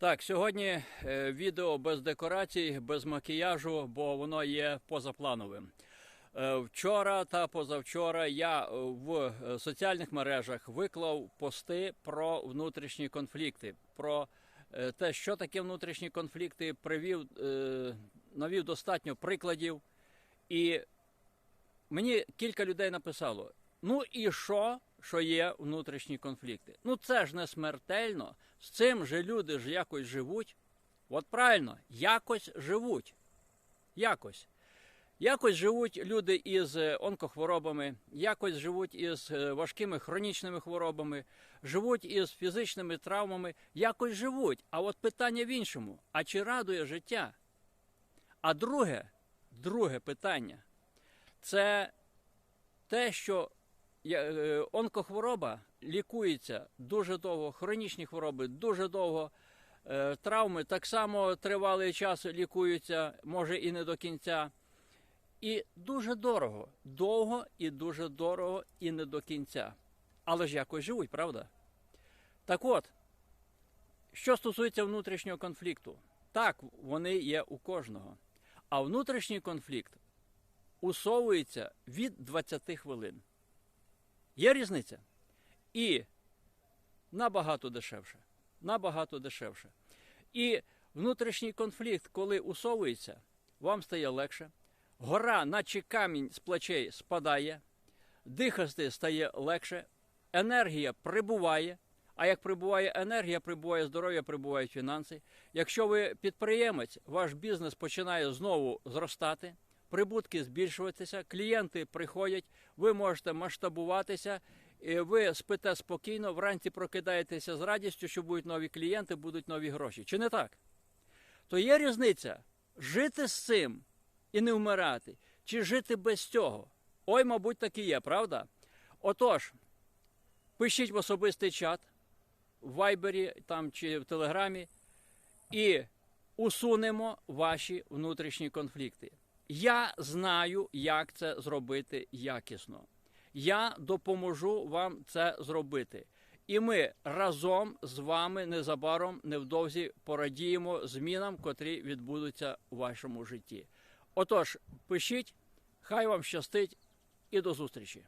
Так, сьогодні е, відео без декорацій, без макіяжу, бо воно є позаплановим. Е, Вчора та позавчора я е, в соціальних мережах виклав пости про внутрішні конфлікти, про те, що таке внутрішні конфлікти, привів, навів достатньо прикладів. І мені кілька людей написало: ну і що, що є внутрішні конфлікти? Ну це ж не смертельно. З цим же люди ж якось живуть. От правильно, якось живуть. Якось. Якось живуть люди із е, онкохворобами, якось живуть із е, важкими хронічними хворобами, живуть із фізичними травмами, якось живуть. А от питання в іншому: а чи радує життя? А друге, друге питання це те, що онкохвороба лікується дуже довго, хронічні хвороби дуже довго, е, травми так само тривалий час лікуються, може і не до кінця. І дуже дорого, довго і дуже дорого, і не до кінця. Але ж якось живуть, правда? Так от, що стосується внутрішнього конфлікту, так, вони є у кожного. А внутрішній конфлікт усовується від 20 хвилин. Є різниця? І набагато дешевше. Набагато дешевше. І внутрішній конфлікт, коли усовується, вам стає легше. Гора, наче камінь з плечей спадає, дихати стає легше, енергія прибуває. А як прибуває енергія, прибуває здоров'я, прибувають фінанси. Якщо ви підприємець, ваш бізнес починає знову зростати, прибутки збільшуватися, клієнти приходять, ви можете масштабуватися, і ви спите спокійно, вранці прокидаєтеся з радістю, що будуть нові клієнти, будуть нові гроші. Чи не так? То є різниця жити з цим і не вмирати, чи жити без цього. Ой, мабуть, так і є, правда? Отож, пишіть в особистий чат в Вайбері там, чи в Телеграмі і усунемо ваші внутрішні конфлікти. Я знаю, як це зробити якісно. Я допоможу вам це зробити. І ми разом з вами незабаром невдовзі порадіємо змінам, котрі відбудуться у вашому житті. Отож, пишіть, хай вам щастить і до зустрічі!